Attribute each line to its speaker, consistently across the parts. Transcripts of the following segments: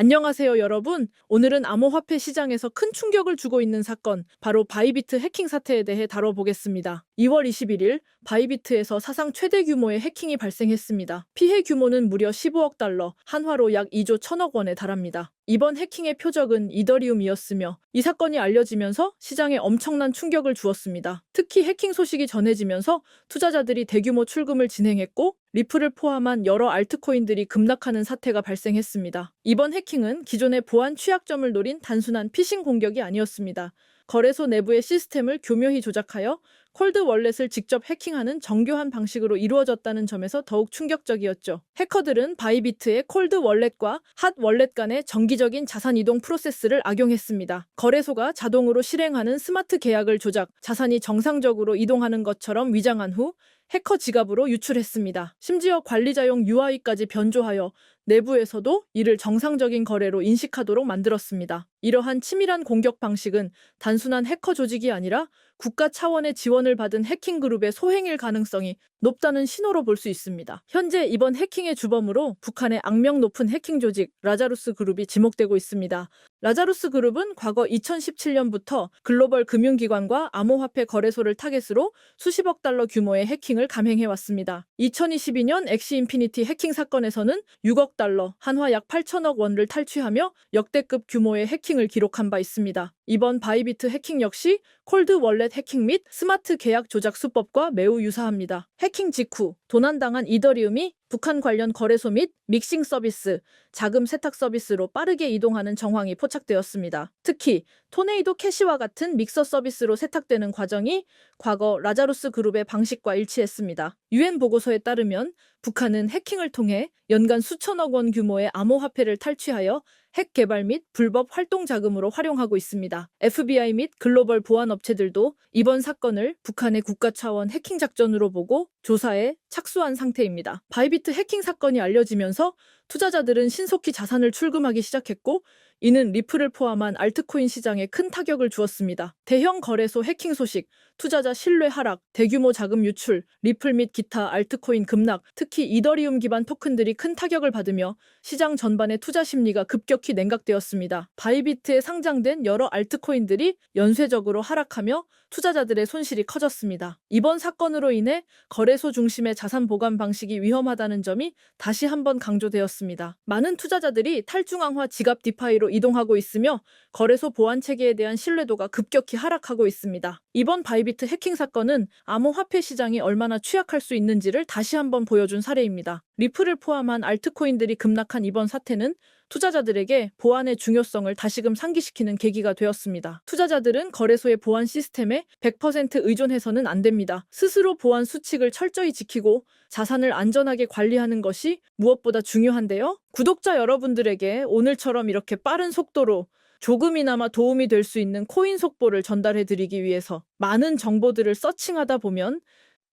Speaker 1: 안녕하세요, 여러분. 오늘은 암호화폐 시장에서 큰 충격을 주고 있는 사건, 바로 바이비트 해킹 사태에 대해 다뤄보겠습니다. 2월 21일, 바이비트에서 사상 최대 규모의 해킹이 발생했습니다. 피해 규모는 무려 15억 달러, 한화로 약 2조 1천억 원에 달합니다. 이번 해킹의 표적은 이더리움이었으며 이 사건이 알려지면서 시장에 엄청난 충격을 주었습니다. 특히 해킹 소식이 전해지면서 투자자들이 대규모 출금을 진행했고 리플을 포함한 여러 알트코인들이 급락하는 사태가 발생했습니다. 이번 해킹은 기존의 보안 취약점을 노린 단순한 피싱 공격이 아니었습니다. 거래소 내부의 시스템을 교묘히 조작하여 콜드 월렛을 직접 해킹하는 정교한 방식으로 이루어졌다는 점에서 더욱 충격적이었죠. 해커들은 바이비트의 콜드 월렛과 핫 월렛 간의 정기적인 자산 이동 프로세스를 악용했습니다. 거래소가 자동으로 실행하는 스마트 계약을 조작, 자산이 정상적으로 이동하는 것처럼 위장한 후 해커 지갑으로 유출했습니다. 심지어 관리자용 UI까지 변조하여 내부에서도 이를 정상적인 거래로 인식하도록 만들었습니다. 이러한 치밀한 공격 방식은 단순한 해커 조직이 아니라 국가 차원의 지원을 받은 해킹 그룹의 소행일 가능성이 높다는 신호로 볼 수 있습니다. 현재 이번 해킹의 주범으로 북한의 악명 높은 해킹 조직 라자루스 그룹이 지목되고 있습니다. 라자루스 그룹은 과거 2017년부터 글로벌 금융기관과 암호화폐 거래소를 타겟으로 수십억 달러 규모의 해킹을 감행해 왔습니다. 2022년 엑시 인피니티 해킹 사건에서는 6억 달러, 한화 약 8천억 원을 탈취하며 역대급 규모의 해킹을 기록한 바 있습니다. 이번 바이비트 해킹 역시 콜드 월렛 해킹 및 스마트 계약 조작 수법과 매우 유사합니다. 해킹 직후 도난당한 이더리움이 북한 관련 거래소 및 믹싱 서비스, 자금 세탁 서비스로 빠르게 이동하는 정황이 포착되었습니다. 특히 토네이도 캐시와 같은 믹서 서비스로 세탁되는 과정이 과거 라자루스 그룹의 방식과 일치했습니다. 유엔 보고서에 따르면 북한은 해킹을 통해 연간 수천억 원 규모의 암호화폐를 탈취하여 핵 개발 및 불법 활동 자금으로 활용하고 있습니다. FBI 및 글로벌 보안 업체들도 이번 사건을 북한의 국가 차원 해킹 작전으로 보고 조사에 착수한 상태입니다. 바이비트 해킹 사건이 알려지면서 투자자들은 신속히 자산을 출금하기 시작했고 이는 리플을 포함한 알트코인 시장에 큰 타격을 주었습니다. 대형 거래소 해킹 소식, 투자자 신뢰 하락, 대규모 자금 유출, 리플 및 기타 알트코인 급락, 특히 이더리움 기반 토큰들이 큰 타격을 받으며 시장 전반의 투자 심리가 급격히 냉각되었습니다. 바이비트에 상장된 여러 알트코인들이 연쇄적으로 하락하며 투자자들의 손실이 커졌습니다. 이번 사건으로 인해 거래소 중심의 자산 보관 방식이 위험하다는 점이 다시 한번 강조되었습니다. 많은 투자자들이 탈중앙화 지갑 디파이로 이동하고 있으며 거래소 보안 체계에 대한 신뢰도가 급격히 하락하고 있습니다. 이번 바이비트 해킹 사건은 암호화폐 시장이 얼마나 취약할 수 있는지를 다시 한번 보여준 사례입니다. 리플을 포함한 알트코인들이 급락한 이번 사태는 투자자들에게 보안의 중요성을 다시금 상기시키는 계기가 되었습니다. 투자자들은 거래소의 보안 시스템에 100% 의존해서는 안 됩니다. 스스로 보안 수칙을 철저히 지키고 자산을 안전하게 관리하는 것이 무엇보다 중요한데요. 구독자 여러분들에게 오늘처럼 이렇게 빠른 속도로 조금이나마 도움이 될 수 있는 코인 속보를 전달해 드리기 위해서 많은 정보들을 서칭하다 보면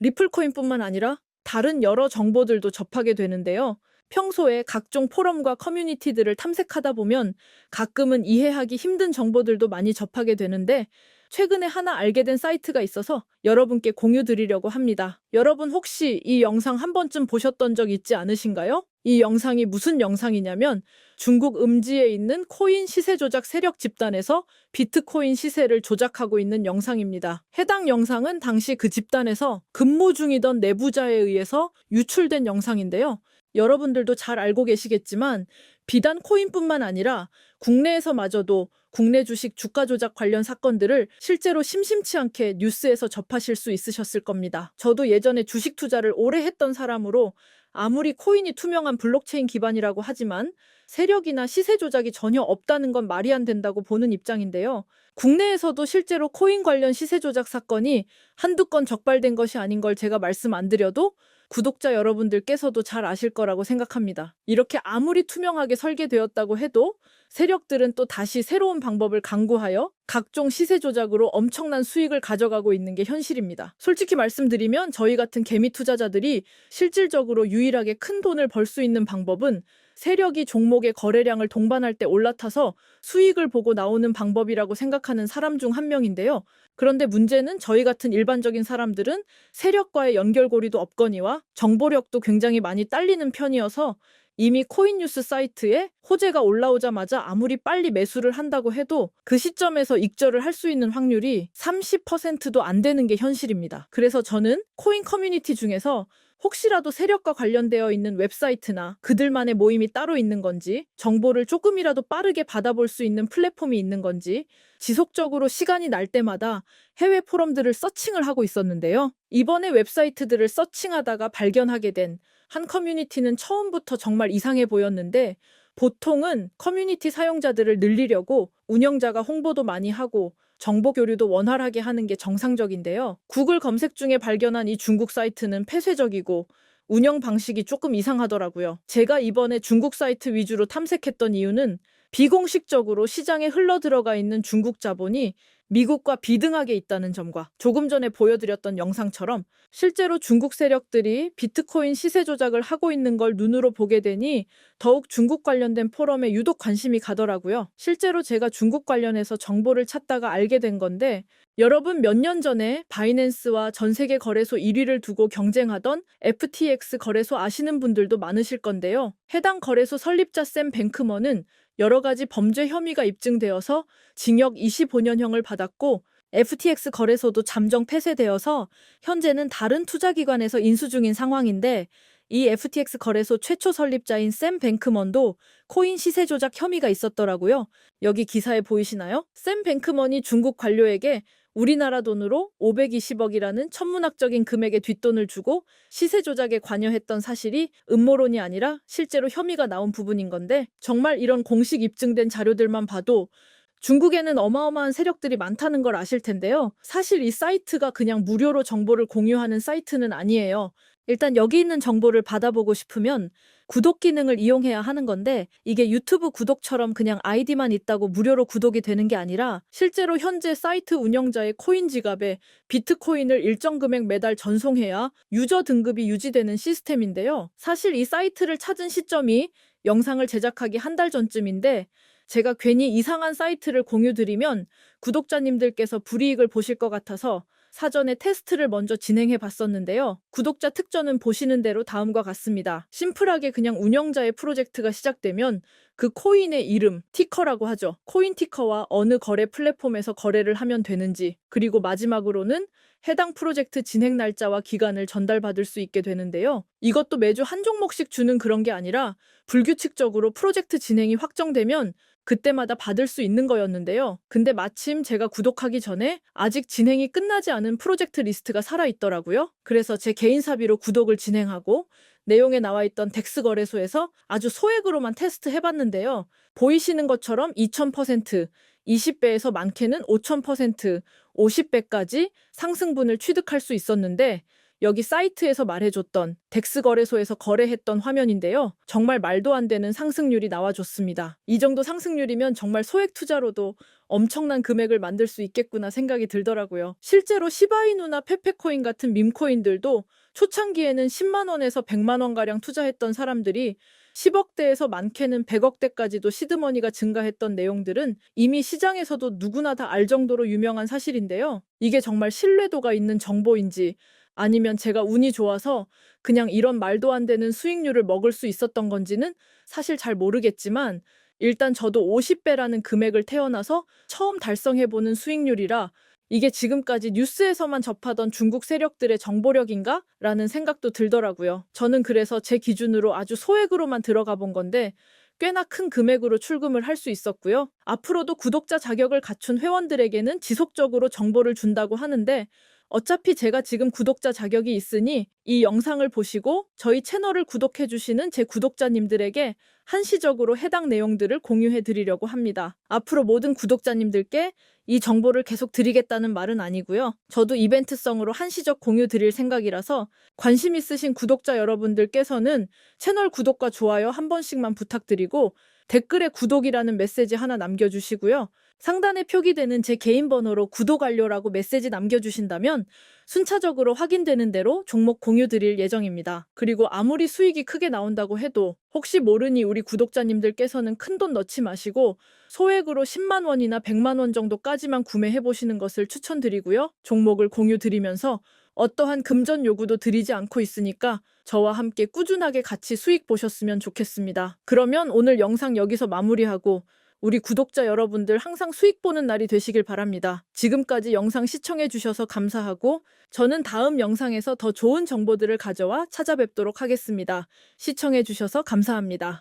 Speaker 1: 리플코인뿐만 아니라 다른 여러 정보들도 접하게 되는데요. 평소에 각종 포럼과 커뮤니티들을 탐색하다 보면 가끔은 이해하기 힘든 정보들도 많이 접하게 되는데 최근에 하나 알게 된 사이트가 있어서 여러분께 공유 드리려고 합니다. 여러분 혹시 이 영상 한 번쯤 보셨던 적 있지 않으신가요? 이 영상이 무슨 영상이냐면 중국 음지에 있는 코인 시세 조작 세력 집단에서 비트코인 시세를 조작하고 있는 영상입니다. 해당 영상은 당시 그 집단에서 근무 중이던 내부자에 의해서 유출된 영상인데요. 여러분들도 잘 알고 계시겠지만 비단 코인뿐만 아니라 국내에서마저도 국내 주식 주가 조작 관련 사건들을 실제로 심심치 않게 뉴스에서 접하실 수 있으셨을 겁니다. 저도 예전에 주식 투자를 오래 했던 사람으로 아무리 코인이 투명한 블록체인 기반이라고 하지만 세력이나 시세 조작이 전혀 없다는 건 말이 안 된다고 보는 입장인데요. 국내에서도 실제로 코인 관련 시세 조작 사건이 한두 건 적발된 것이 아닌 걸 제가 말씀 안 드려도 구독자 여러분들께서도 잘 아실 거라고 생각합니다. 이렇게 아무리 투명하게 설계되었다고 해도 세력들은 또 다시 새로운 방법을 강구하여 각종 시세 조작으로 엄청난 수익을 가져가고 있는 게 현실입니다. 솔직히 말씀드리면 저희 같은 개미 투자자들이 실질적으로 유일하게 큰 돈을 벌 수 있는 방법은 세력이 종목의 거래량을 동반할 때 올라타서 수익을 보고 나오는 방법이라고 생각하는 사람 중 한 명인데요. 그런데 문제는 저희 같은 일반적인 사람들은 세력과의 연결고리도 없거니와 정보력도 굉장히 많이 딸리는 편이어서 이미 코인뉴스 사이트에 호재가 올라오자마자 아무리 빨리 매수를 한다고 해도 그 시점에서 익절을 할 수 있는 확률이 30%도 안 되는 게 현실입니다. 그래서 저는 코인 커뮤니티 중에서 혹시라도 세력과 관련되어 있는 웹사이트나 그들만의 모임이 따로 있는 건지, 정보를 조금이라도 빠르게 받아볼 수 있는 플랫폼이 있는 건지, 지속적으로 시간이 날 때마다 해외 포럼들을 서칭을 하고 있었는데요. 이번에 웹사이트들을 서칭하다가 발견하게 된 한 커뮤니티는 처음부터 정말 이상해 보였는데, 보통은 커뮤니티 사용자들을 늘리려고 운영자가 홍보도 많이 하고 정보 교류도 원활하게 하는 게 정상적인데요. 구글 검색 중에 발견한 이 중국 사이트는 폐쇄적이고 운영 방식이 조금 이상하더라고요. 제가 이번에 중국 사이트 위주로 탐색했던 이유는 비공식적으로 시장에 흘러 들어가 있는 중국 자본이 미국과 비등하게 있다는 점과 조금 전에 보여드렸던 영상처럼 실제로 중국 세력들이 비트코인 시세 조작을 하고 있는 걸 눈으로 보게 되니 더욱 중국 관련된 포럼에 유독 관심이 가더라고요. 실제로 제가 중국 관련해서 정보를 찾다가 알게 된 건데 여러분 몇 년 전에 바이낸스와 전 세계 거래소 1위를 두고 경쟁하던 FTX 거래소 아시는 분들도 많으실 건데요. 해당 거래소 설립자 샘 뱅크먼은 여러 가지 범죄 혐의가 입증되어서 징역 25년형을 받았고 FTX 거래소도 잠정 폐쇄되어서 현재는 다른 투자기관에서 인수 중인 상황인데 이 FTX 거래소 최초 설립자인 샘 뱅크먼도 코인 시세 조작 혐의가 있었더라고요. 여기 기사에 보이시나요? 샘 뱅크먼이 중국 관료에게 우리나라 돈으로 520억이라는 천문학적인 금액의 뒷돈을 주고 시세 조작에 관여했던 사실이 음모론이 아니라 실제로 혐의가 나온 부분인 건데 정말 이런 공식 입증된 자료들만 봐도 중국에는 어마어마한 세력들이 많다는 걸 아실 텐데요. 사실 이 사이트가 그냥 무료로 정보를 공유하는 사이트는 아니에요. 일단 여기 있는 정보를 받아보고 싶으면 구독 기능을 이용해야 하는 건데 이게 유튜브 구독처럼 그냥 아이디만 있다고 무료로 구독이 되는 게 아니라 실제로 현재 사이트 운영자의 코인 지갑에 비트코인을 일정 금액 매달 전송해야 유저 등급이 유지되는 시스템인데요. 사실 이 사이트를 찾은 시점이 영상을 제작하기 한 달 전쯤인데 제가 괜히 이상한 사이트를 공유드리면 구독자님들께서 불이익을 보실 것 같아서 사전에 테스트를 먼저 진행해 봤었는데요. 구독자 특전은 보시는 대로 다음과 같습니다. 심플하게 그냥 운영자의 프로젝트가 시작되면 그 코인의 이름, 티커라고 하죠. 코인 티커와 어느 거래 플랫폼에서 거래를 하면 되는지, 그리고 마지막으로는 해당 프로젝트 진행 날짜와 기간을 전달받을 수 있게 되는데요. 이것도 매주 한 종목씩 주는 그런 게 아니라 불규칙적으로 프로젝트 진행이 확정되면 그때마다 받을 수 있는 거였는데요. 근데 마침 제가 구독하기 전에 아직 진행이 끝나지 않은 프로젝트 리스트가 살아있더라고요. 그래서 제 개인 사비로 구독을 진행하고 내용에 나와 있던 덱스 거래소에서 아주 소액으로만 테스트 해봤는데요. 보이시는 것처럼 2000%, 20배에서 많게는 5000%, 50배까지 상승분을 취득할 수 있었는데 여기 사이트에서 말해줬던 덱스 거래소에서 거래했던 화면인데요. 정말 말도 안 되는 상승률이 나와줬습니다. 이 정도 상승률이면 정말 소액 투자로도 엄청난 금액을 만들 수 있겠구나 생각이 들더라고요. 실제로 시바이누나 페페코인 같은 밈코인들도 초창기에는 10만 원에서 100만 원가량 투자했던 사람들이 10억대에서 많게는 100억대까지도 시드머니가 증가했던 내용들은 이미 시장에서도 누구나 다 알 정도로 유명한 사실인데요. 이게 정말 신뢰도가 있는 정보인지 아니면 제가 운이 좋아서 그냥 이런 말도 안 되는 수익률을 먹을 수 있었던 건지는 사실 잘 모르겠지만 일단 저도 50배라는 금액을 태어나서 처음 달성해보는 수익률이라 이게 지금까지 뉴스에서만 접하던 중국 세력들의 정보력인가? 라는 생각도 들더라고요. 저는 그래서 제 기준으로 아주 소액으로만 들어가 본 건데 꽤나 큰 금액으로 출금을 할 수 있었고요. 앞으로도 구독자 자격을 갖춘 회원들에게는 지속적으로 정보를 준다고 하는데 어차피 제가 지금 구독자 자격이 있으니 이 영상을 보시고 저희 채널을 구독해 주시는 제 구독자님들에게 한시적으로 해당 내용들을 공유해 드리려고 합니다. 앞으로 모든 구독자님들께 이 정보를 계속 드리겠다는 말은 아니고요. 저도 이벤트성으로 한시적 공유 드릴 생각이라서 관심 있으신 구독자 여러분들께서는 채널 구독과 좋아요 한 번씩만 부탁드리고 댓글에 구독이라는 메시지 하나 남겨주시고요. 상단에 표기되는 제 개인 번호로 구독 완료라고 메시지 남겨주신다면 순차적으로 확인되는 대로 종목 공유 드릴 예정입니다. 그리고 아무리 수익이 크게 나온다고 해도 혹시 모르니 우리 구독자님들께서는 큰 돈 넣지 마시고 소액으로 10만 원이나 100만 원 정도까지만 구매해 보시는 것을 추천드리고요. 종목을 공유 드리면서 어떠한 금전 요구도 드리지 않고 있으니까 저와 함께 꾸준하게 같이 수익 보셨으면 좋겠습니다. 그러면 오늘 영상 여기서 마무리하고 우리 구독자 여러분들 항상 수익 보는 날이 되시길 바랍니다. 지금까지 영상 시청해 주셔서 감사하고 저는 다음 영상에서 더 좋은 정보들을 가져와 찾아뵙도록 하겠습니다. 시청해 주셔서 감사합니다.